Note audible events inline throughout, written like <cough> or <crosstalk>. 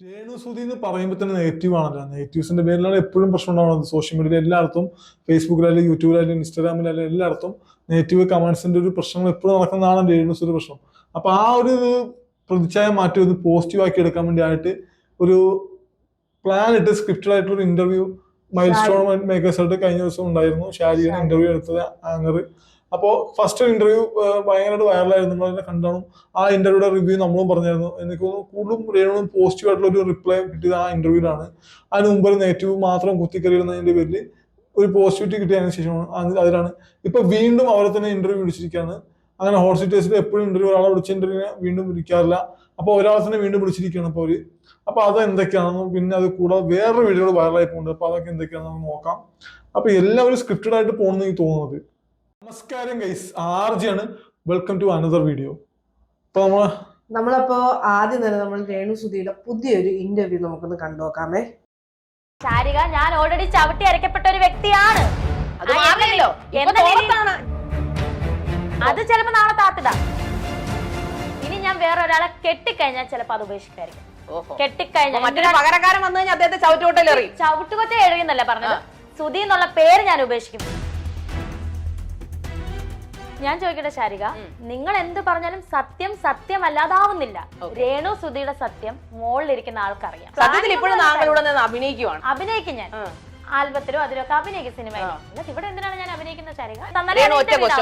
രേണു സുധി എന്ന് പറയുമ്പോൾ തന്നെ നെഗറ്റീവ് ആണല്ലോ. നെഗറ്റീവ്സിന്റെ പേരിലാണ് എപ്പോഴും പ്രശ്നം ഉണ്ടാവുന്നത്. സോഷ്യൽ മീഡിയയിൽ എല്ലായിടത്തും ഫേസ്ബുക്കിലായാലും യൂട്യൂബിലായാലും ഇൻസ്റ്റാഗ്രാമിലായാലും എല്ലായിടത്തും നെഗറ്റീവ് കമന്റ്സിന്റെ ഒരു പ്രശ്നങ്ങൾ എപ്പോഴും നടക്കുന്നതാണ് രേണുസുതി പ്രശ്നം. അപ്പൊ ആ ഒരു പ്രതിച്ഛായ മാറ്റി ഒന്ന് പോസിറ്റീവ് ആക്കി എടുക്കാൻ വേണ്ടി ആയിട്ട് ഒരു പ്ലാൻ ഇട്ട് സ്ക്രിപ്റ്റഡ് ആയിട്ടുള്ള ഒരു ഇന്റർവ്യൂ മൈൽ സ്റ്റോൺ മേക്കേഴ്സ് ആയിട്ട് കഴിഞ്ഞ ദിവസം ഉണ്ടായിരുന്നു. ഷാരിയുടെ ഇന്റർവ്യൂ എടുത്തത് ആങ്കർ. അപ്പോൾ ഫസ്റ്റ് ഇന്റർവ്യൂ ഭയങ്കരമായിട്ട് വൈറലായിരുന്നു നിങ്ങൾ അതിനെ കണ്ടാണ് ആ ഇന്റർവ്യൂടെ റിവ്യൂ നമ്മളും പറഞ്ഞായിരുന്നു. എനിക്ക് കൂടുതലും രേണുവും പോസിറ്റീവ് ആയിട്ടുള്ള ഒരു റിപ്ലൈ കിട്ടിയത് ആ ഇന്റർവ്യൂലാണ് അതിന് മുമ്പ് ഒരു നെഗറ്റീവ് മാത്രം കുത്തിക്കറിയുന്നതിന്റെ പേരിൽ ഒരു പോസിറ്റിവിറ്റി കിട്ടിയതിനു ശേഷമാണ് അത് അതിലാണ്. ഇപ്പൊ വീണ്ടും അവരെ തന്നെ ഇന്റർവ്യൂ വിളിച്ചിരിക്കുകയാണ് അങ്ങനെ ഹോട്ട് സിറ്റേഴ്സിൽ എപ്പോഴും ഇന്റർവ്യൂ ഒരാളെ വിളിച്ച ഇന്റർവ്യൂവിനെ വീണ്ടും വിളിക്കാറില്ല. അപ്പോൾ ഒരാളെ തന്നെ വീണ്ടും വിളിച്ചിരിക്കുകയാണ് അപ്പോൾ അവർ. അപ്പോൾ അത് എന്തൊക്കെയാണെന്ന് പിന്നെ അത് കൂടാതെ വേറൊരു വീഡിയോകൾ വൈറലായി പോകുന്നുണ്ട്. അപ്പോൾ അതൊക്കെ എന്തൊക്കെയാണെന്ന് നമുക്ക് നോക്കാം. അപ്പൊ എല്ലാവരും സ്ക്രിപ്റ്റഡ് ആയിട്ട് പോകുന്ന എനിക്ക് തോന്നുന്നത്. നമസ്കാരം ഗൈസ് ആർജിയാണ്. വെൽക്കം ടു അനദർ വീഡിയോ നമ്മൾ നമ്മളപ്പോ ആദ്യം തന്നെ നമ്മൾ രേണു സുധിയുടെ പുതിയൊരു ഇന്റർവ്യൂ നമുക്കൊന്ന് കണ്ടുനോക്കാമേ ശാരിക ഞാൻ ഓൾറെഡി ചവിട്ടി അരക്കപ്പെട്ട ഒരു വ്യക്തിയാണ്. അത് മാറില്ലല്ലോ. എന്നെ- ഇപ്പൊ എന്നെ തോർത്താണ്. അത് ചിലപ്പോ നാളെ താത്തിട. ഇനി ഞാൻ വേറെ ഒരാളെ കെട്ടിക്കഴിഞ്ഞാൽ ചിലപ്പോ അത് ഉപേക്ഷിക്കായിരിക്കും. ഓഹോ. അപ്പൊ കെട്ടിക്കഴിഞ്ഞാൽ മറ്റൊരു പകരക്കാരൻ വന്നു കഴിഞ്ഞാൽ അദ്ദേഹത്തെ ചവിറ്റോട്ടയിൽ എറിയും. ചവിട്ടുകൊറ്റ എഴുതിയെന്നല്ല പറഞ്ഞത്? സുധി എന്നുള്ള പേര് ഞാൻ ഉപേക്ഷിക്കും. ഞാൻ ചോദിക്കട്ടെ ശാരിക? നിങ്ങൾ എന്ത് പറഞ്ഞാലും സത്യം സത്യമല്ലാതാവുന്നില്ല. രേണു സുധിയുടെ സത്യം മുകളിലിരിക്കുന്ന ആൾക്കറിയാം. സത്യത്തിൽ ഇപ്പോഴും അഭിനയിക്കുവാണ്. അഭിനയിക്കും ഞാൻ. ആൽബത്തിലോ അതിലൊക്കെ അഭിനയിക്കും സിനിമയിൽ ഇവിടെ എന്തിനാണ് ഞാൻ അഭിനയിക്കുന്ന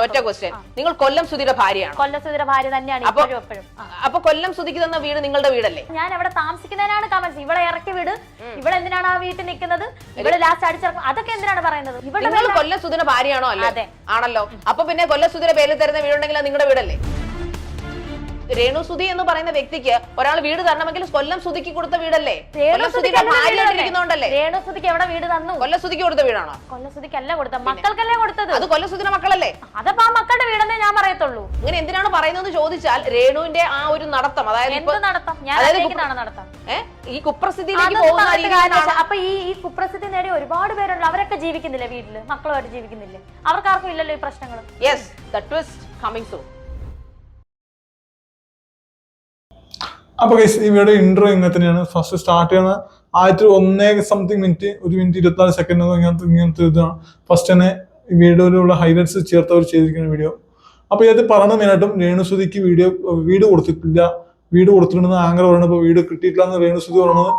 ഒറ്റ ക്വസ്റ്റ്യൻ നിങ്ങൾ കൊല്ലം സുധിയുടെ ഭാര്യയാണ്. കൊല്ലം സുധിയുടെ ഭാര്യ തന്നെയാണ് ഇപ്പോഴും എപ്പോഴും. അപ്പൊ കൊല്ലം സുധിക്ക് തന്ന വീട് നിങ്ങളുടെ വീടല്ലേ? ഞാൻ അവിടെ താമസിക്കുന്നതിനാണ് കമൻസ് ഇവിടെ ഇറക്കി വീട്. ഇവിടെ എന്തിനാണ് ആ വീട്ടിൽ നിൽക്കുന്നത്? ഇവിടെ ലാസ്റ്റ് അടിച്ചിറക്കും. അതൊക്കെ എന്തിനാണ് പറയുന്നത്? ഇവിടെ കൊല്ലം സുധിയുടെ ഭാര്യയാണോ അല്ലേ. ആണല്ലോ. അപ്പൊ പിന്നെ കൊല്ലം സുധിയുടെ പേരിൽ തരുന്ന വീടുണ്ടെങ്കിൽ നിങ്ങളുടെ വീടല്ലേ? രേണു സുധി എന്ന് പറയുന്ന വ്യക്തിക്ക് ഒരാൾ വീട് തരണമെങ്കിൽ കൊല്ലം സുധിക്ക് കൊടുത്ത വീടല്ലേ? കൊല്ലം സുധിയുടെ ഭാര്യയായിട്ടിരിക്കുന്നോണ്ടല്ലേ രേണുസുതിക്ക് എവിടെ വീട് തന്നു? കൊല്ലം സുധിക്ക് കൊടുത്ത വീടാണോ? കൊല്ലസുതിക്കല്ല കൊടുത്ത മക്കൾക്കല്ലേ കൊടുത്തത്? അത് കൊല്ലസുധിന്റെ മക്കളല്ലേ? അതപ്പോ ആ മക്കളുടെ വീടെന്നേ ഞാൻ പറയത്തുള്ളൂ. ഇങ്ങനെ എന്തിനാണ് പറയുന്നത് ചോദിച്ചാൽ രേണുവിന്റെ ആ ഒരു നടത്തം അതായത് എന്ത് നടത്താം? ഞാൻ ഈ കുപ്രസിദ്ധിയിലേക്ക് പോകുന്ന. അപ്പൊ ഈ ഈ കുപ്രസിദ്ധി നേടിയ ഒരുപാട് പേരുണ്ട്. അവരൊക്കെ ജീവിക്കുന്നില്ലേ വീട്ടിൽ? മക്കളുമായിട്ട് ജീവിക്കുന്നില്ലേ? അവർക്കാർക്കും ഇല്ലല്ലോ ഈ പ്രശ്നങ്ങൾ yes the twist coming soon അപ്പൊ ഗൈസ് ഈ വീഡിയോ ഇൻട്രോ ഇങ്ങനെ തന്നെയാണ്. ഫസ്റ്റ് സ്റ്റാർട്ട് ചെയ്യുന്ന ആയിട്ട് ഒന്നേ സംതിങ് മിനിറ്റ് ഒരു മിനിറ്റ് ഇരുപത്തിനാല് സെക്കൻഡ് ഇങ്ങനത്തെ ഇങ്ങനത്തെ ഇതാണ് ഫസ്റ്റ് തന്നെ ഈ വീഡിയോയിലുള്ള ഹൈലൈറ്റ്സ് ചേർത്ത് അവർ ചെയ്തിരിക്കുന്ന വീഡിയോ അപ്പൊ ഇത് പറഞ്ഞ മെയിനായിട്ടും രേണുസുതിക്ക് വീഡിയോ വീട് കൊടുത്തിട്ടില്ല. വീട് കൊടുത്തിട്ടുണ്ടെന്ന് ആങ്കർ പറയുന്നത് അപ്പൊ വീട് കിട്ടിയിട്ടില്ല എന്ന് രേണുസുതി പറയുന്നത്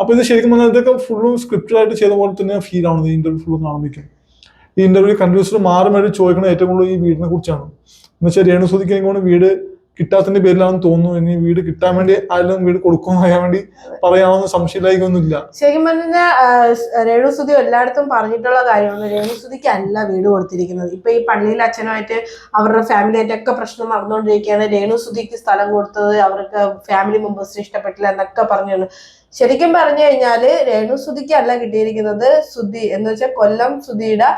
അപ്പൊ ഇത് ശരിക്കും പറഞ്ഞാൽ ഇതൊക്കെ ഫുള്ളും സ്ക്രിപ്റ്റഡ് ആയിട്ട് ചെയ്ത പോലെ തന്നെ ഫീൽ ആവുന്നത് ഈ ഇന്റർവ്യൂ ഫുള്ള് കാണുമ്പോഴേക്കും ഈ ഇന്റർവ്യൂ കൺഫ്യൂസ്ഡ് മാറി മാറി ചോദിക്കുന്നത് ഏറ്റവും കൂടുതൽ ഈ വീടിനെ കുറിച്ചാണ്. എന്ന് വെച്ചാൽ രേണുസുതിക്ക് എങ്ങനെ വീട് കിട്ടാത്തതിന്റെ പേരിലാണെന്ന് തോന്നുന്നു. ഇനി വീട് കിട്ടാൻ വേണ്ടി ആരെങ്കിലും വീട് കൊടുക്കുമെന്ന് അറിയാൻ വേണ്ടി പറയാമെന്ന് സംശയമില്ലായിക്കൊന്നുമില്ല ശരിക്കും പറഞ്ഞാൽ രേണുസുതി എല്ലായിടത്തും പറഞ്ഞിട്ടുള്ള കാര്യമാണ്. രേണുസുതിക്ക് അല്ല വീട് കൊടുത്തിരിക്കുന്നത്. ഇപ്പൊ ഈ പള്ളിയിൽ അച്ഛനുമായിട്ട് അവരുടെ ഫാമിലി ആയിട്ടൊക്കെ പ്രശ്നം നടന്നുകൊണ്ടിരിക്കുകയാണ്. രേണുസുതിക്ക് സ്ഥലം കൊടുത്തത് അവർക്ക് ഫാമിലി മെമ്പേഴ്സിന് ഇഷ്ടപ്പെട്ടില്ല എന്നൊക്കെ പറഞ്ഞാണ് ശരിക്കും പറഞ്ഞു കഴിഞ്ഞാൽ രേണുസുതിക്ക് അല്ല കിട്ടിയിരിക്കുന്നത് സുധി. എന്ന് വെച്ചാൽ കൊല്ലം സുധിയുടെ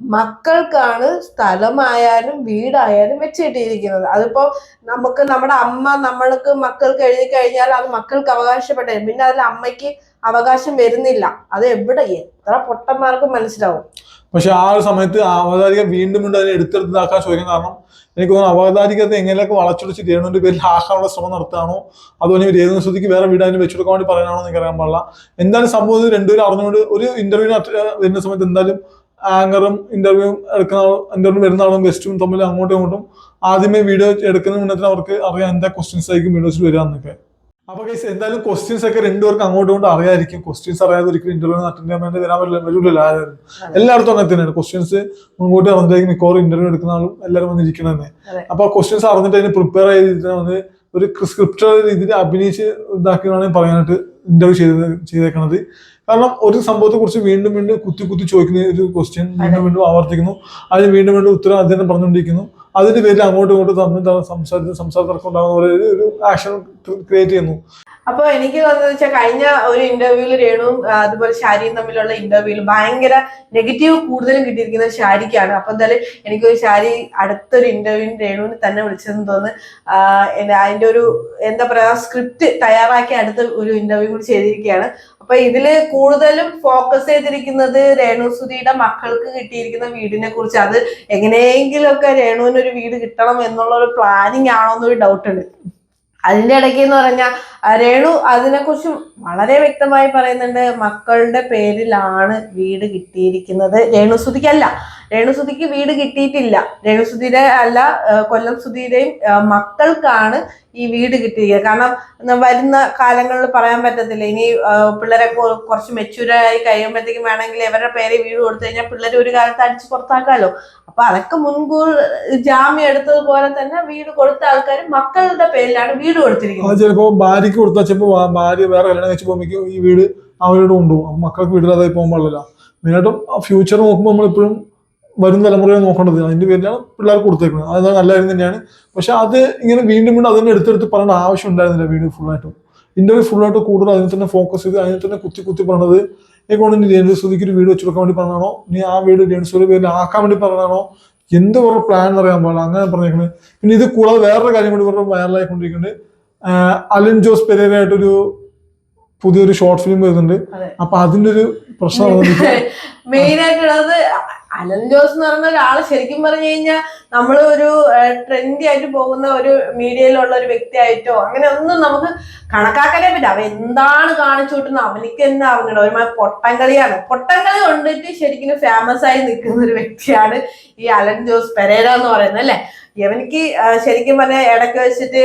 മക്കൾക്കാണ് സ്ഥലമായാലും വീടായാലും വെച്ചിട്ടിരിക്കുന്നത്. അതിപ്പോ നമുക്ക് നമ്മുടെ അമ്മ നമ്മൾക്ക് മക്കൾക്ക് എഴുതി കഴിഞ്ഞാൽ അത് മക്കൾക്ക് അവകാശപ്പെട്ടേ. പിന്നെ അതിൽ അമ്മയ്ക്ക് അവകാശം വരുന്നില്ല. അത് എവിടെ? എത്ര പൊട്ടന്മാർക്കും മനസ്സിലാവും. പക്ഷെ ആ ഒരു സമയത്ത് അവതാരിക വീണ്ടും വീണ്ടും അതിനെ എടുത്തെടുത്താക്കാൻ ചോദിക്കാൻ കാരണം എനിക്ക് തോന്നുന്നു അവതാരികത്തെ എങ്ങനെയൊക്കെ വളച്ചൊടിച്ച് രേണുവിന്റെ പേരിൽ ആക്കാനുള്ള ശ്രമം നടത്താണോ? ഇനി രേണു ശ്രുതിക്ക് വേറെ വീട് അതിന് വെച്ചെടുക്കാൻ വേണ്ടി പറയാനാണോ എന്ന് എനിക്ക് അറിയാൻ പാടില്ല. എന്തായാലും സംഭവം രണ്ടുപേരും അറിഞ്ഞുകൊണ്ട് ഒരു ഇന്റർവ്യൂവിന് വരുന്ന സമയത്ത് എന്തായാലും ആങ്കറും ഇന്റർവ്യൂ എടുക്കുന്ന ഇന്റർവ്യൂ വരുന്ന ആളും ഗസ്റ്റും തമ്മിൽ അങ്ങോട്ടും ഇങ്ങോട്ടും ആദ്യമേ വീഡിയോ എടുക്കുന്ന മുന്നേ അവർക്ക് അറിയാം എന്താ ക്വസ്റ്റ്യൻസ് ആയിരിക്കും വീഡിയോസിൽ വരിക എന്നൊക്കെ. അപ്പൊ ഗൈസ് എന്തായാലും ക്വസ്റ്റ്യൻസ് ഒക്കെ രണ്ടുപേർക്ക് അങ്ങോട്ടും ഇങ്ങോട്ടും അറിയായിരിക്കും. ക്വസ്റ്റ്യൻസ് അറിയാതെ ഒരിക്കലും ഇന്റർവ്യൂ അറ്റൻഡ് ചെയ്യാൻ വേണ്ടി വരാൻ പറ്റില്ല വരില്ല ആരും. എല്ലായിടത്തും അങ്ങനെ തന്നെയാണ്. ക്വസ്റ്റ്യൻസ് മുൻകൂട്ടി അറിഞ്ഞിട്ടായിരിക്കും മിക്കവാറും ഇന്റർവ്യൂ എടുക്കുന്ന ആളും എല്ലാവരും വന്നിരിക്കുന്നത് തന്നെ. അപ്പൊ ക്വസ്റ്റ്യൻസ് അറിഞ്ഞിട്ട് അതിന് പ്രിപ്പയർ ചെയ്തിട്ട് വന്ന് ഒരു സ്ക്രിപ്റ്റ് രീതിയിൽ അഭിനയിച്ച് ഇതാക്കിയാണ് പറയാനായിട്ട് ഇന്റർവ്യൂ ചെയ്ത് ചെയ്തേക്കണത്. കാരണം ഒരു സംഭവത്തെ കുറിച്ച് വീണ്ടും വീണ്ടും കുത്തി കുത്തി ചോദിക്കുന്ന ഒരു ക്വസ്റ്റ്യൻ വീണ്ടും വീണ്ടും ആവർത്തിക്കുന്നു. അതിന് വീണ്ടും വീണ്ടും ഉത്തരം അദ്ദേഹം പറഞ്ഞുകൊണ്ടിരിക്കുന്നു. അതിന്റെ പേരിൽ അങ്ങോട്ടും ഇങ്ങോട്ടും തമ്മിൽ സംസാരിച്ച് സംസാര തർക്കം ഉണ്ടാകുന്ന ഒരു ആക്ഷൻ ക്രിയേറ്റ് ചെയ്യുന്നു. അപ്പൊ എനിക്ക് തോന്നുന്നത് വെച്ചാൽ കഴിഞ്ഞ ഒരു ഇന്റർവ്യൂവിൽ രേണുവും അതുപോലെ ഷാരിയും തമ്മിലുള്ള ഇന്റർവ്യൂവിൽ ഭയങ്കര നെഗറ്റീവ് കൂടുതലും കിട്ടിയിരിക്കുന്നത് ഷാരിക്കാണ് അപ്പൊ എന്തായാലും എനിക്ക് ഒരു ഷാരി അടുത്തൊരു ഇന്റർവ്യൂവിന് രേണുവിന് തന്നെ വിളിച്ചതെന്ന് തോന്നുന്നു. അതിന്റെ ഒരു എന്താ പറയാ സ്ക്രിപ്റ്റ് തയ്യാറാക്കി അടുത്ത ഒരു ഇന്റർവ്യൂ കൂടി ചെയ്തിരിക്കുകയാണ്. അപ്പൊ ഇതിൽ കൂടുതലും ഫോക്കസ് ചെയ്തിരിക്കുന്നത് രേണു സുധിയുടെ മക്കൾക്ക് കിട്ടിയിരിക്കുന്ന വീടിനെ കുറിച്ച് അത് എങ്ങനെയെങ്കിലും ഒക്കെ രേണുവിന് ഒരു വീട് കിട്ടണം എന്നുള്ള ഒരു പ്ലാനിങ് ആണോ എന്നൊരു ഡൗട്ട് ഉണ്ട്. അതിന്റെ ഇടയ്ക്ക് എന്ന് പറഞ്ഞാൽ രേണു അതിനെക്കുറിച്ച് വളരെ വ്യക്തമായി പറയുന്നുണ്ട് മക്കളുടെ പേരിലാണ് വീട് കിട്ടിയിരിക്കുന്നത്. രേണു രേണുസുതിക്കല്ല രേണുസുതിക്ക് വീട് കിട്ടിയിട്ടില്ല. രേണുസുതിയുടെ അല്ല കൊല്ലം സുധിയുടെയും മക്കൾക്കാണ് ഈ വീട് കിട്ടിയത് കാരണം വരുന്ന കാലങ്ങളിൽ പറയാൻ പറ്റത്തില്ല. ഇനി പിള്ളേരെ കുറച്ച് മെച്ചൂരായി കഴിയുമ്പോഴത്തേക്കും വേണമെങ്കിൽ ഇവരുടെ പേര് വീട് കൊടുത്തു കഴിഞ്ഞാൽ പിള്ളേർ ഒരു കാലത്ത് അടിച്ച് പുറത്താക്കാമല്ലോ അപ്പൊ അതൊക്കെ മുൻകൂർ ജാമ്യം എടുത്തതുപോലെ തന്നെ വീട് കൊടുത്ത ആൾക്കാർ മക്കളുടെ പേരിലാണ് വീട് കൊടുത്തിരിക്കുന്നത്. ചിലപ്പോൾ ഭാര്യക്ക് കൊടുത്താൽ ഭാര്യ വേറെ കല്യാണം കഴിച്ച് പോകുമ്പോൾ ഈ വീട് അവരോട് കൊണ്ടുപോകും മക്കൾക്ക് വീടില്ലാതായി പോകാൻ പാടില്ല മെയിനായിട്ടും ഫ്യൂച്ചർ നോക്കുമ്പോൾ നമ്മളിപ്പോഴും വരും തലമുറയെ നോക്കേണ്ടത് അതിന്റെ പേരിലാണ് പിള്ളേർക്ക് കൊടുത്തേക്കുന്നത്. അത് നല്ല കാര്യം തന്നെയാണ്. പക്ഷെ അത് ഇങ്ങനെ വീണ്ടും വീണ്ടും അതിനെ എടുത്തെടുത്ത് പറയേണ്ട ആവശ്യം ഉണ്ടായിരുന്നില്ല വീഡിയോ ഫുള്ളായിട്ടും ഇന്റർവ്യൂ ഫുള്ളായിട്ട് കൂടുതൽ അതിനെ തന്നെ ഫോക്കസ് ചെയ്ത് അതിനെ തന്നെ കുത്തി കുത്തി പറഞ്ഞത് കൊണ്ട് നീ രേണുസുതിക്ക് ഒരു വീട് വെച്ച് കൊടുക്കാൻ വേണ്ടി പറഞ്ഞാണോ നീ ആ വീട് രേണുസുതി പേരിൽ ആക്കാൻ വേണ്ടി പറഞ്ഞാണോ എന്ത് പറഞ്ഞ പ്ലാൻ എന്ന് അറിയാൻ പാടില്ല. അങ്ങനെ പറഞ്ഞേക്കുന്നത് പിന്നെ ഇത് കൂടാതെ വേറൊരു കാര്യം കൂടി പറഞ്ഞ വൈറലായിക്കൊണ്ടിരിക്കുന്നുണ്ട് അലിൻ ജോസ് പെരേരായിട്ടൊരു പുതിയൊരു ഷോർട്ട് ഫിലിം വരുന്നുണ്ട്. അപ്പൊ അതിന്റെ ഒരു പ്രശ്നം മെയിൻ <laughs> ആയിട്ടുള്ളത് അലൻ ജോസ് എന്ന് പറയുന്ന ഒരാൾ ശരിക്കും പറഞ്ഞു കഴിഞ്ഞാൽ നമ്മൾ ഒരു ട്രെൻഡി ആയിട്ട് പോകുന്ന ഒരു മീഡിയയിലുള്ള ഒരു വ്യക്തിയായിട്ടോ അങ്ങനെ ഒന്നും നമുക്ക് കണക്കാക്കാനേ പറ്റില്ല. അവൻ എന്താണ് കാണിച്ചു കൂട്ടുന്നത്? അവനിക്ക് എന്താ അവനുണ്ട് ഒരുമാതിരി പൊട്ടംകളിയാണ് പൊട്ടംകളി കൊണ്ടിട്ട് ശരിക്കും ഫേമസ് ആയി നിൽക്കുന്ന ഒരു വ്യക്തിയാണ് ഈ അലൻ ജോസ് പെരേര എന്ന് പറയുന്നത് അല്ലെ? ഇവനിക്ക് ആ, ശരിക്കും പറഞ്ഞാൽ ഇടയ്ക്ക് വെച്ചിട്ട്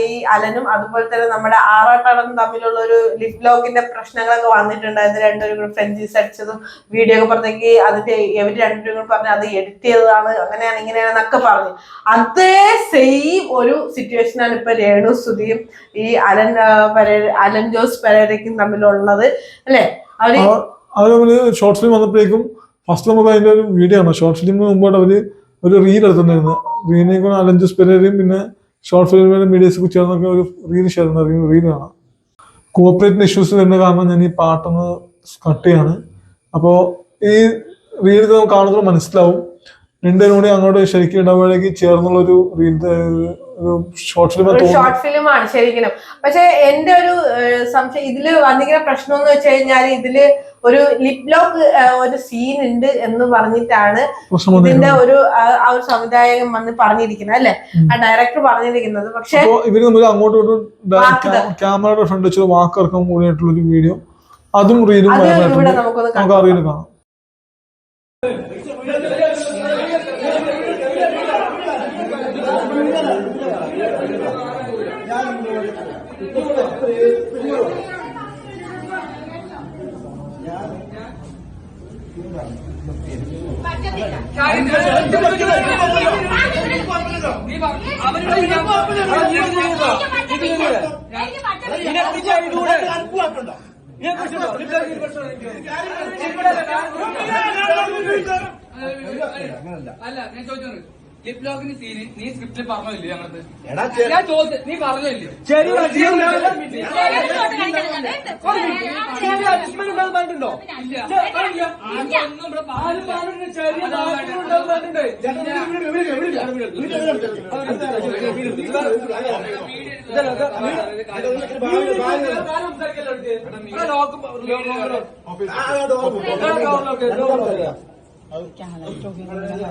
ഈ അലനും അതുപോലെ തന്നെ നമ്മുടെ ആറാട്ടടനും തമ്മിലുള്ള ഒരു ലിപ് ലോക്കിന്റെ പ്രശ്നങ്ങളൊക്കെ വന്നിട്ടുണ്ടായിരുന്നു. രണ്ടുപേരും കൂടി ഫ്രഞ്ചീസ് അടിച്ചതും വീഡിയോ ഒക്കെ പുറത്തേക്ക് അതിന്റെ ഇവർ രണ്ടുപേരും കൂടി പറഞ്ഞ് അത് എഡിറ്റ് ചെയ്തതാണ് അങ്ങനെയാണ് ഇങ്ങനെയാണെന്നൊക്കെ പറഞ്ഞു. അതേ സെയിം ഒരു സിറ്റുവേഷനാണ് ഇപ്പൊ രേണു സുധിയും ഈ അലൻ പരേ അലൻ ജോസ് പരേരയ്ക്കും തമ്മിലുള്ളത്. അല്ലെ? അവർ ഷോർട്ട് ഫിലിം വന്നപ്പോഴേക്കും ഫസ്റ്റ് നമുക്ക് അതിന്റെ ഒരു വീഡിയോ ആണ് ഷോർട്ട് ഫിലിമിന് മുമ്പോട്ട് അവർ ഒരു റീൽ എടുത്തിട്ടുണ്ടായിരുന്നു. റീലിനെ കൊണ്ട് അലഞ്ച് പെരേരയും പിന്നെ ഷോർട്ട് ഫിലിമിന്റെ മീഡിയസ് ചേർന്നൊക്കെ ഒരു റീൽ ചേർന്ന റീൽ കാണാം. കോപ്പറേറ്റിന് ഇഷ്യൂസ് വരുന്ന കാരണം ഞാൻ ഈ പാട്ടൊന്ന് കട്ട് ചെയ്യാണ്. അപ്പോൾ ഈ റീൽ കാണുമ്പോൾ മനസ്സിലാവും. രണ്ടു കൂടി അങ്ങോട്ട് ശരിക്കും ഇടവേളയ്ക്ക് ചേർന്നുള്ള ഒരു റീൽ ഷോർട്ട് ഫിലിമാണ് ശരിക്കും. പക്ഷെ എന്റെ ഒരു സംശയം ഇതിൽ വന്നിരിക്കുന്ന പ്രശ്നം എന്ന് വെച്ച് കഴിഞ്ഞാൽ ഇതിൽ ഒരു ലിപ് ലോക്ക് ഒരു സീൻ ഉണ്ട് എന്ന് പറഞ്ഞിട്ടാണ് ഇതിന്റെ ഒരു ആ ഒരു സംവിധായകൻ വന്ന് പറഞ്ഞിരിക്കുന്നത് അല്ലെ? ആ ഡയറക്ടർ പറഞ്ഞിരിക്കുന്നത്. പക്ഷെ ഇവർ തമ്മിൽ അങ്ങോട്ടും ക്യാമറയുടെ ഫ്രണ്ട് വെച്ച് വാക്ക് ഇറക്കാൻ കൂടിയായിട്ടുള്ള ഒരു വീഡിയോ അതും റീലും നമുക്കൊന്ന് നമുക്ക് ആ കാണാം. അല്ല ഞാൻ ചോദിച്ചത് ലിപ് ലോക്കിന് സീന് നീ സ്ക്രിപ്റ്റിൽ പറഞ്ഞില്ലേ ഞങ്ങളത് ഞാൻ ചോദിച്ചു നീ പറഞ്ഞില്ലേ ഇല്ല.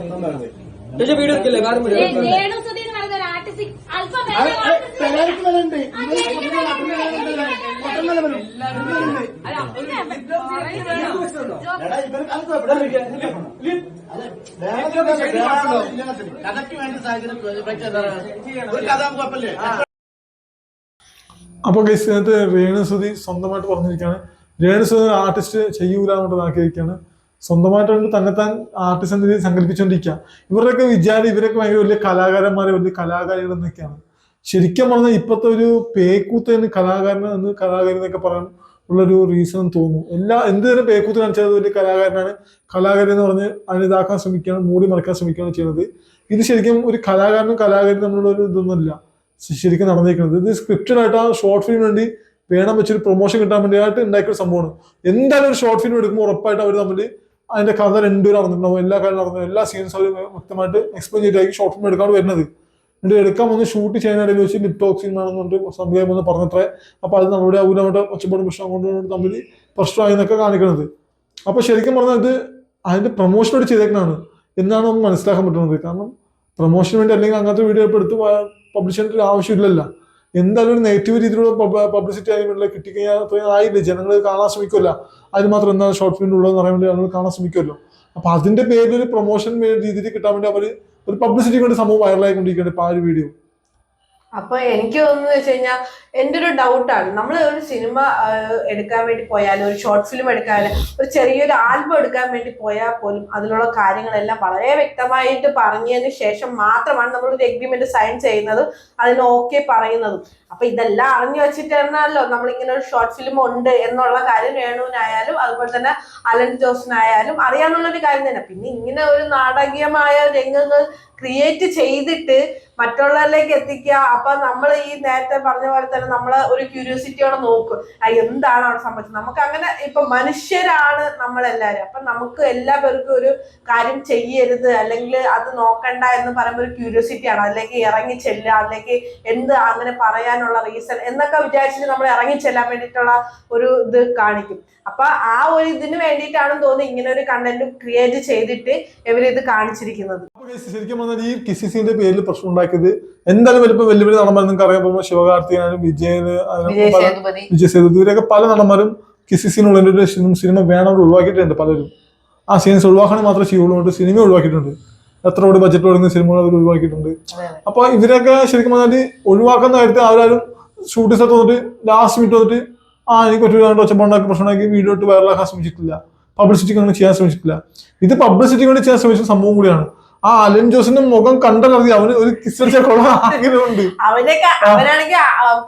ഒന്നും ഇവിടെ വീഡിയോ വെക്കില്ല കാരണം എന്ന് പറയുന്ന ഒരു ആർട്ടിസ്റ്റ് അല്പം അപ്പൊ ഗൈസ് ഇതിനകത്ത് രേണുസുതി സ്വന്തമായിട്ട് പറഞ്ഞിരിക്കുകയാണ്. രേണുസുതി ആർട്ടിസ്റ്റ് ചെയ്യൂല നാക്കിയിരിക്കാണ് ആക്കിയിരിക്കുകയാണ്. സ്വന്തമായിട്ട് തന്നെത്താൻ ആർട്ടിസ്റ്റ് എന്ന രീതിയിൽ സങ്കല്പിച്ചുകൊണ്ടിരിക്കുക ഇവരുടെയൊക്കെ വിചാരം ഇവരൊക്കെ ഭയങ്കര വലിയ കലാകാരന്മാരെ വലിയ കലാകാരികൾ എന്നൊക്കെയാണ് ശരിക്കും പറഞ്ഞാൽ ഇപ്പോഴത്തെ ഒരു പേക്കൂത്തന് കലാകാരൻ എന്ന് കലാകാരൻ എന്നൊക്കെ പറയാൻ ഉള്ളൊരു റീസൺ തോന്നുന്നു. എല്ലാ എന്ത് തന്നെ പേക്കൂത്ത് കാണിച്ചത് വലിയ കലാകാരനാണ്. കലാകാരൻ എന്ന് പറഞ്ഞ് അതിനിതാക്കാൻ ശ്രമിക്കുകയാണ് മൂടി മറക്കാൻ ശ്രമിക്കുകയാണ് ചെയ്യുന്നത്. ഇത് ശരിക്കും ഒരു കലാകാരനും കലാകാരനും തമ്മിലുള്ള ഒരു ഇതൊന്നുമില്ല. ശരിക്കും നടന്നിരിക്കുന്നത്. ഇത് സ്ക്രിപ്റ്റഡ് ആയിട്ട് ആ ഷോർട്ട് ഫിലിം വേണ്ടി വേണം വെച്ചൊരു പ്രൊമോഷൻ കിട്ടാൻ വേണ്ടിയായിട്ട് ഉണ്ടാക്കിയ ഒരു സംഭവമാണ്. എന്തായാലും ഒരു ഷോർട്ട് ഫിലിം എടുക്കുമ്പോൾ ഉറപ്പായിട്ട് അവർ തമ്മിൽ അതിന്റെ കഥ രണ്ടുപേരും അറിഞ്ഞിട്ടുണ്ടാവും എല്ലാ കാര്യം നടന്നു. എല്ലാ സീൻസ് അവർ വ്യക്തമായിട്ട് എക്സ്പ്ലെയിൻ ചെയ്തായിരിക്കും ഷോർട്ട് ഫിലിം എടുക്കാണ്ട് വരുന്നത്. എന്നിട്ട് എടുക്കാൻ വന്ന് ഷൂട്ട് ചെയ്യാനിടയിൽ വെച്ച് ലിപ് ടോക്സിൻ ആണെന്നുണ്ട് സംഭവം വന്ന് പറഞ്ഞത്രേ. അപ്പൊ അത് നമ്മുടെ ഊരമറ്റ ഒച്ചപ്പാടും പ്രശ്നം കൊണ്ട് തമ്മിൽ പ്രശ്നമായി എന്നൊക്കെ കാണിക്കുന്നത് അപ്പൊ ശരിക്കും പറഞ്ഞാൽ ഇത് അതിന്റെ പ്രൊമോഷനോട് ചെയ്തേക്കണാണ് എന്നാണ് നമുക്ക് മനസ്സിലാക്കാൻ പറ്റുന്നത്. കാരണം പ്രൊമോഷന് വേണ്ടി അല്ലെങ്കിൽ അങ്ങനത്തെ വീഡിയോ എടുത്ത് പബ്ലിഷ് ചെയ്യേണ്ട ഒരു ആവശ്യമില്ലല്ലോ. എന്തായാലും ഒരു നെഗറ്റീവ് രീതിയിലുള്ള പബ്ലിസിറ്റി ആയി കിട്ടിക്കഴിഞ്ഞാൽ അത്രയും ആയില്ലേ? ജനങ്ങൾ കാണാൻ ശ്രമിക്കുമല്ല. അതിന് മാത്രം എന്താണ് ഷോർട്ട് ഫിലിം ഉള്ളതെന്ന് പറയാൻ വേണ്ടി ആളുകൾ കാണാൻ ശ്രമിക്കുമല്ലോ. അപ്പൊ അതിന്റെ പേരിൽ ഒരു പ്രൊമോഷൻ രീതിയിൽ കിട്ടാൻ വേണ്ടി അവർ ഒരു പബ്ലിസിറ്റി കൊണ്ട് സംഭവം വൈറലായിക്കൊണ്ടിരിക്കുകയാണ് ഇപ്പൊ ആ ഒരു വീഡിയോ അപ്പൊ എനിക്ക് തോന്നുന്നു വെച്ച് കഴിഞ്ഞാൽ എന്റെ ഒരു ഡൗട്ടാണ് നമ്മൾ ഒരു സിനിമ എടുക്കാൻ വേണ്ടി പോയാലും ഒരു ഷോർട്ട് ഫിലിം എടുക്കാൻ ഒരു ചെറിയൊരു ആൽബം എടുക്കാൻ വേണ്ടി പോയാൽ പോലും അതിലുള്ള കാര്യങ്ങളെല്ലാം വളരെ വ്യക്തമായിട്ട് പറഞ്ഞതിന് ശേഷം മാത്രമാണ് നമ്മൾ ഒരു എഗ്രിമെന്റ് സൈൻ ചെയ്യുന്നതും അതിന് ഓക്കെ പറയുന്നതും. അപ്പൊ ഇതെല്ലാം അറിഞ്ഞു വെച്ചിട്ടാണല്ലോ നമ്മൾ ഇങ്ങനെ ഒരു ഷോർട്ട് ഫിലിം ഉണ്ട് എന്നുള്ള കാര്യം വേണുവിനായാലും അതുപോലെ തന്നെ അലൻ ജോസിനായാലും അറിയാന്നുള്ളൊരു കാര്യം തന്നെ. പിന്നെ ഇങ്ങനെ ഒരു നാടകീയമായ രംഗങ്ങൾ ക്രിയേറ്റ് ചെയ്തിട്ട് മറ്റുള്ളവരിലേക്ക് എത്തിക്കുക അപ്പൊ നമ്മൾ ഈ നേരത്തെ പറഞ്ഞ പോലെ തന്നെ നമ്മൾ ഒരു ക്യൂരിയോസിറ്റിയോടെ നോക്കും. എന്താണ് അവിടെ സംഭവിച്ചത്? നമുക്ക് അങ്ങനെ ഇപ്പൊ മനുഷ്യരാണ് നമ്മളെല്ലാരും. അപ്പൊ നമുക്ക് എല്ലാ പേർക്കും ഒരു കാര്യം ചെയ്യരുത്. അല്ലെങ്കിൽ അത് നോക്കണ്ട എന്ന് പറയുമ്പോൾ ഒരു ക്യൂരിയോസിറ്റി ആണ്. അല്ലെങ്കിൽ ഇറങ്ങി ചെല്ലുക അല്ലെങ്കിൽ എന്ത് അങ്ങനെ പറയാനുള്ള റീസൺ എന്നൊക്കെ വിചാരിച്ചിട്ട് നമ്മൾ ഇറങ്ങി ചെല്ലാൻ വേണ്ടിയിട്ടുള്ള ഒരു ഇത് കാണിക്കും. അപ്പൊ ആ ഒരു ഇതിന് വേണ്ടിയിട്ടാണ് തോന്നുന്നു ഇങ്ങനെ ഒരു കണ്ടന്റ് ക്രിയേറ്റ് ചെയ്തിട്ട് ഇവരിത് കാണിച്ചിരിക്കുന്നത്. ശരിക്കും പറഞ്ഞാൽ ഈ കിസിസിന്റെ പേരിൽ പ്രശ്നം ഉണ്ടാക്കിയത് എന്തായാലും വലിപ്പം വലിയ വലിയ നടന്മാർ നിങ്ങൾക്ക് അറിയാം ഇപ്പൊ ശിവകാർത്തികനും വിജയന് വിജയ് സേതുപതി. ഇവരൊക്കെ പല നടന്മാരും കിസി ഒരു സിനിമ സിനിമ വേണം ഒഴിവാക്കിയിട്ടുണ്ട് പലരും. ആ സീൻസ് ഒഴിവാക്കണമെങ്കിൽ മാത്രമേ ചെയ്യുള്ളൂ സിനിമ ഒഴിവാക്കിയിട്ടുണ്ട്. എത്ര കോടി ബജറ്റ് കൊടുക്കുന്ന സിനിമകൾ അവർ ഒഴിവാക്കിയിട്ടുണ്ട്. അപ്പൊ ഇവരൊക്കെ ശരിക്കും പറഞ്ഞാൽ ഒഴിവാക്കുന്ന കാര്യത്തിൽ അവരാരും ഷൂട്ടിംഗ് സ്ഥലത്ത് വന്നിട്ട് ലാസ്റ്റ് മിനിറ്റ് വന്നിട്ട് ആ എനിക്ക് ഒരു രണ്ട് ഒച്ചപ്പാണ്ടാക്കി പ്രശ്നമാക്കി വീഡിയോ ഇട്ട് വൈറലാക്കാൻ ശ്രമിച്ചിട്ടില്ല. പബ്ലിസിറ്റിക്ക് അങ്ങനെ ചെയ്യാൻ ശ്രമിച്ചിട്ടില്ല. ഇത് പബ്ലിസിറ്റിക്ക് വേണ്ടി ചെയ്യാൻ ശ്രമിച്ച സംഭവം കൂടിയാണ്. ആ അലൻ ജോസിന്റെ മുഖം കണ്ടറിയാം അവന് ഒരു കിസ് കൊള്ള ആഗ്രഹമുണ്ട്. അവനൊക്കെ അവനാണെങ്കിൽ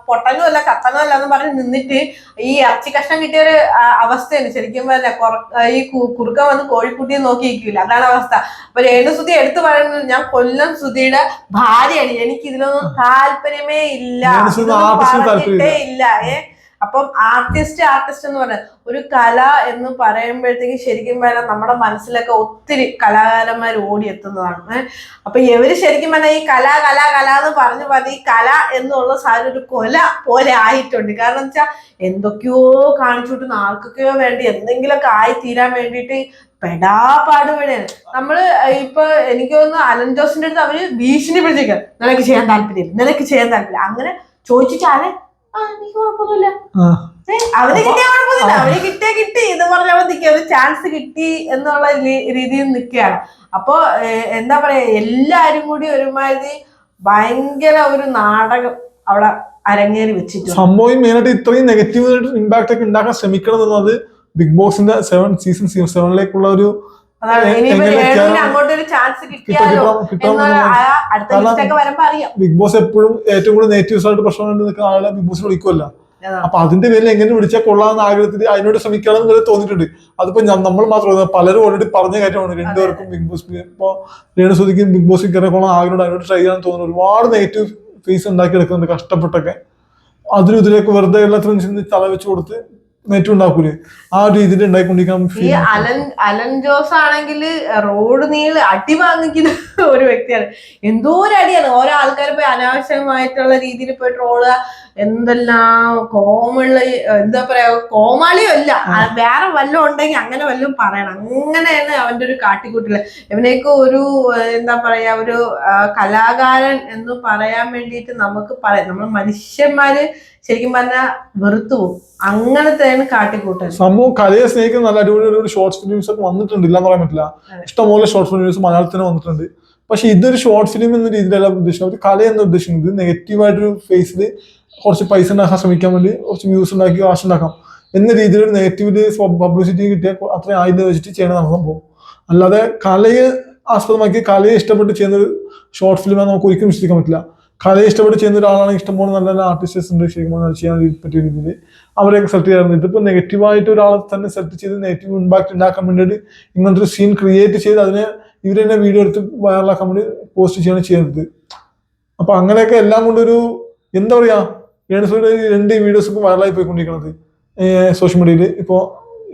പൊട്ടനുമല്ല കത്തനുമല്ല എന്ന് പറഞ്ഞ് നിന്നിട്ട് ഈ ഇറച്ചി കഷ്ണം കിട്ടിയ ഒരു അവസ്ഥയാണ്. ശരിക്കും പറഞ്ഞാൽ ഈ കുറുക്ക വന്ന് കോഴിക്കുട്ടിയെ നോക്കി നിൽക്കില്ല അതാണ് അവസ്ഥ. അപ്പൊ രേണുസുതി എടുത്തു പറയുന്നത് ഞാൻ കൊല്ലം സുധിയുടെ ഭാര്യയാണ്. എനിക്ക് ഇതിലൊന്നും താല്പര്യമേ ഇല്ല. ഇല്ല. ഏ? അപ്പം ആർട്ടിസ്റ്റ് ആർട്ടിസ്റ്റ് എന്ന് പറയുന്നത് ഒരു കല എന്ന് പറയുമ്പോഴത്തേക്ക് ശരിക്കും പറഞ്ഞാൽ നമ്മുടെ മനസ്സിലൊക്കെ ഒത്തിരി കലാകാരന്മാർ ഓടിയെത്തുന്നതാണ്. അപ്പൊ ഇവർ ശരിക്കും പറഞ്ഞാൽ ഈ കല കല കല എന്ന് പറഞ്ഞു പറഞ്ഞ ഈ കല എന്നുള്ള സാധനം ഒരു കൊല പോലെ ആയിട്ടുണ്ട്. കാരണം വെച്ചാൽ എന്തൊക്കെയോ കാണിച്ചുകൊണ്ട് ആർക്കൊക്കെയോ വേണ്ടി എന്തെങ്കിലുമൊക്കെ ആയി തീരാൻ വേണ്ടിയിട്ട് പെടാപാടുപെടാണ് നമ്മൾ ഇപ്പൊ എനിക്ക് തോന്നുന്നു അലൻ ജോസിന്റെ അടുത്ത് അവർ ഭീഷണി പിടിച്ചേക്കാം നിനക്ക് ചെയ്യാൻ താല്പര്യമില്ല നിനക്ക് ചെയ്യാൻ താല്പര്യം അങ്ങനെ ചോദിച്ചിട്ടാണ് അവന് കിട്ടിയ കുഴപ്പമൊന്നുമില്ല. അവന് കിട്ടിയ കിട്ടി എന്ന് പറഞ്ഞ അവൻ നിൽക്കുക ഒരു ചാൻസ് കിട്ടി എന്നുള്ള രീതിയിൽ നിൽക്കുകയാണ്. അപ്പൊ എന്താ പറയാ എല്ലാരും കൂടി ഒരുമാതിരി ഭയങ്കര ഒരു നാടകം അവിടെ അരങ്ങേറി വെച്ചിട്ടുണ്ട്. സംഭവം മെയിനായിട്ട് ഇത്രയും നെഗറ്റീവ് ഇമ്പാക്ട് ഒക്കെ ഉണ്ടാക്കാൻ ശ്രമിക്കണം എന്നത് ബിഗ് ബോസിന്റെ സെവൻ സീസൺ സെവനിലേക്കുള്ള ഒരു ബിഗ് ബോസ് എപ്പോഴും ഏറ്റവും കൂടുതൽ നെഗറ്റീവ്സ് ആയിട്ട് പ്രശ്നം കൊണ്ട് നിൽക്കുന്ന ആളെ ബിഗ് ബോസിൽ വിളിക്കുമല്ല. അപ്പൊ അതിന്റെ പേരിൽ എങ്ങനെ വിളിച്ചാൽ കൊള്ളാമെന്ന ആഗ്രഹത്തിൽ അതിനോട് ശ്രമിക്കണം എന്ന് തോന്നിയിട്ടുണ്ട്. അതിപ്പോ നമ്മൾ മാത്രം പലരും ഓൾറെഡി പറഞ്ഞ കാര്യമാണ്. രണ്ടുപേർക്കും ബിഗ് ബോസ് ഇപ്പൊ രേണുസുതിക്കും ബിഗ് ബോസിൽ കയറിക്കോളാം ആഗ്രഹം അതിനോട് ട്രൈ ചെയ്യാൻ തോന്നുന്നു. ഒരുപാട് നെഗറ്റീവ് ഫേസ് ഉണ്ടാക്കിയെടുക്കുന്നുണ്ട് കഷ്ടപ്പെട്ടൊക്കെ. അതിലും ഇതിലേക്ക് വെറുതെ എല്ലാത്തിനും തല വെച്ച് കൊടുത്ത് നെറ്റ് ഉണ്ടാക്കൂലേ? ആ ഒരു രീതിയിൽ ഉണ്ടായിക്കൊണ്ടിരിക്കാൻ ഈ അലൻ അലൻ ജോസ് ആണെങ്കിൽ റോഡ് നീൾ അടി വാങ്ങിക്കുന്ന <laughs> ഒരു വ്യക്തിയാണ്. എന്തോ ഒരു അടിയാണ്. ഓരോ ആൾക്കാർ പോയി അനാവശ്യമായിട്ടുള്ള രീതിയിൽ പോയി ട്രോളുക എന്തെല്ലാം കോമുള്ള എന്താ പറയാ കോമാളിയോ അല്ല. വേറെ വല്ലതും ഉണ്ടെങ്കിൽ അങ്ങനെ വല്ലതും പറയണം. അങ്ങനെയാണ് അവന്റെ ഒരു കാട്ടിക്കൂട്ടിൽ. ഇവനേക്ക് ഒരു എന്താ പറയാ ഒരു കലാകാരൻ എന്ന് പറയാൻ വേണ്ടിയിട്ട് നമുക്ക് പറയാം. നമ്മൾ മനുഷ്യന്മാര് ശരിക്കും പറഞ്ഞാൽ വെറുത്തു അങ്ങനത്തെയാണ് കാട്ടിക്കൂട്ടൽ സംഭവം കലയെ സ്നേഹിക്കുന്ന നല്ല അടിപൊളി ഒരു ഷോർട്ട് ഫിലിംസ് ഒക്കെ വന്നിട്ടുണ്ട്. ഇല്ലാന്ന് പറയാൻ പറ്റില്ല. ഇഷ്ടംപോലെ ഷോർട്ട് ഫിലിംസ് മലയാളത്തിന് വന്നിട്ടുണ്ട്. പക്ഷെ ഇതൊരു ഷോർട്ട് ഫിലിം എന്ന രീതിയിലല്ല ഉദ്ദേശിക്കുന്നത്. ഒരു കല എന്ന് ഉദ്ദേശിക്കുന്നത്. നെഗറ്റീവായിട്ടൊരു ഫേസിൽ കുറച്ച് പൈസ ഉണ്ടാക്കാൻ ശ്രമിക്കാൻ വേണ്ടി കുറച്ച് വ്യൂസ് ഉണ്ടാക്കി കാശ് ഉണ്ടാക്കാം എന്ന രീതിയിൽ ഒരു നെഗറ്റീവിൽ പബ്ലിസിറ്റി കിട്ടിയ അത്രയും ആയുധം വെച്ചിട്ട് ചെയ്യണതാണ് സംഭവം. അല്ലാതെ കലയെ ആസ്പദമാക്കി കലയെ ഇഷ്ടപ്പെട്ട് ചെയ്യുന്ന ഒരു ഷോർട്ട് ഫിലിം നമുക്ക് ഒരിക്കലും വിശ്വസിക്കാൻ പറ്റില്ല. കലയെ ഇഷ്ടപ്പെട്ട് ചെയ്യുന്ന ഒരാളാണെങ്കിൽ ഇഷ്ടംപോലെ നല്ല നല്ല ആർട്ടിസ്റ്റേഴ്സ് ഉണ്ട്. ശരിക്കും ചെയ്യാൻ പറ്റിയ രീതിയിൽ അവരെയൊക്കെ സെലക്ട് ചെയ്യാറുണ്ട്. ഇതിപ്പോൾ നെഗറ്റീവായിട്ട് ഒരാളെ തന്നെ സെലക്ട് ചെയ്ത് നെഗറ്റീവ് ഇമ്പാക്ട് ഉണ്ടാക്കാൻ വേണ്ടിയിട്ട് ഇങ്ങനത്തെ ഒരു സീൻ ക്രിയേറ്റ് ചെയ്ത് അതിനെ ഇവർ തന്നെ വീഡിയോ എടുത്ത് വൈറലാക്കാൻ വേണ്ടി പോസ്റ്റ് ചെയ്യാണ് ചെയ്യുന്നത്. അപ്പൊ അങ്ങനെയൊക്കെ എല്ലാം കൊണ്ടൊരു എന്താ പറയാ ഏണസോയുടെ ഈ രണ്ട് വീഡിയോസ് ഒക്കെ വൈറലായി പോയിക്കൊണ്ടിരിക്കുന്നത് സോഷ്യൽ മീഡിയയിൽ ഇപ്പോൾ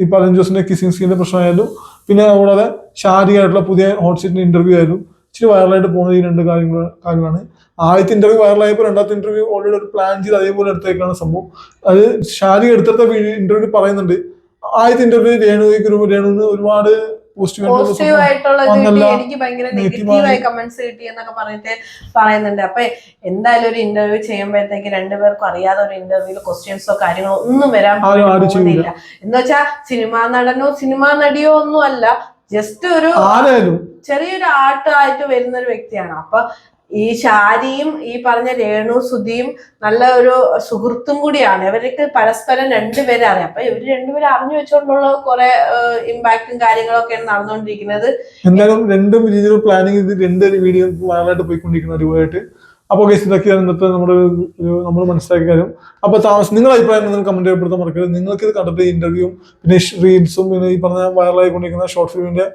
ഇപ്പോൾ അലൻ ജോസിന്റെ കിസിംഗ് സീനിന്റെ പ്രശ്നമായാലും പിന്നെ കൂടാതെ ശാരീരികമായിട്ടുള്ള പുതിയ ഹോട്ട് സീറ്റിന്റെ ഇന്റർവ്യൂ ആയാലും ഇച്ചിരി വൈറലായിട്ട് പോകുന്ന ഈ രണ്ട് കാര്യങ്ങൾ കാര്യങ്ങളാണ്. ആദ്യത്തെ ഇന്റർവ്യൂ വൈറലായപ്പോൾ രണ്ടാമത്തെ ഇന്റർവ്യൂ ഓൾറെഡി ഒരു പ്ലാൻ ചെയ്ത് അതേപോലെ എടുത്തേക്കാണ് സംഭവം. അത് ഷാരി എടുത്തിട്ട് ഇന്റർവ്യൂ പറയുന്നുണ്ട്. ആദ്യത്തെ ഇന്റർവ്യൂ രേണു ഗ്രൂപ്പ് രേണുവിന് ഒരുപാട് പോസിറ്റീവ് ആയിട്ടുള്ള എനിക്ക് ഭയങ്കര negative നെഗറ്റീവ് ആയി ആയി. കമന്റ്സ് കിട്ടി എന്നൊക്കെ പറഞ്ഞിട്ട് പറയുന്നുണ്ട്. അപ്പൊ എന്തായാലും ഒരു ഇന്റർവ്യൂ ചെയ്യുമ്പോഴത്തേക്ക് രണ്ടുപേർക്കും അറിയാതെ ഒരു ഇന്റർവ്യൂൽ ക്വസ്റ്റ്യൻസോ കാര്യങ്ങളോ ഒന്നും വരാൻ പോകുന്നില്ല എന്ന് വെച്ചാൽ സിനിമാ നടനോ സിനിമാ നടിയോ ഒന്നും അല്ല. ജസ്റ്റ് ഒരു ചെറിയൊരു ആർട്ടായിട്ട് വരുന്ന ഒരു വ്യക്തിയാണ്. അപ്പൊ ഈ ഷാരിയും ഈ പറഞ്ഞ രേണു സുധിയും നല്ല ഒരു സുഹൃത്തും കൂടിയാണ്. ഇവർക്ക് പരസ്പരം രണ്ടുപേരെ അറിയാം. അപ്പൊ ഇവർ രണ്ടുപേരും അറിഞ്ഞു വെച്ചുകൊണ്ടുള്ള കുറെ ഇമ്പാക്റ്റും കാര്യങ്ങളൊക്കെയാണ് നടന്നുകൊണ്ടിരിക്കുന്നത്. എന്തായാലും രണ്ടും രീതിയിൽ പ്ലാനിങ് ചെയ്ത് രണ്ട് വീഡിയോ വൈറലായിട്ട് പോയിക്കൊണ്ടിരിക്കുന്ന രൂപമായിട്ട് അപ്പോൾ കേസ് ഇതൊക്കെയാണ് ഇന്നത്തെ നമ്മുടെ നമ്മൾ മനസ്സിലാക്കിയ കാര്യം. അപ്പോൾ താമസം നിങ്ങളുടെ അഭിപ്രായം നിങ്ങൾ കമന്റ് ചെയ്യപ്പെടുത്താൻ മറക്കരുത്. നിങ്ങൾക്ക് ഇത് കണ്ടിട്ട് ഇന്റർവ്യൂവും പിന്നെ റീൽസും പിന്നെ ഈ പറഞ്ഞ വൈറലായിക്കൊണ്ടിരിക്കുന്ന ഷോർട്ട് ഫിലിമിന്റെ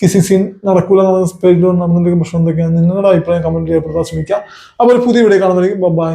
കിസിങ് സീൻ നടക്കൂല എന്നുള്ള സ്പേജിൽ നടന്നിട്ടുണ്ടെങ്കിൽ പ്രശ്നം എന്തൊക്കെയാണ്? നിങ്ങളുടെ അഭിപ്രായം കമന്റ് ചെയ്യപ്പെടുത്താൻ ശ്രമിക്കുക. അപ്പോൾ ഒരു പുതിയ വീഡിയോ കാണുന്നതായിരിക്കും ബൈ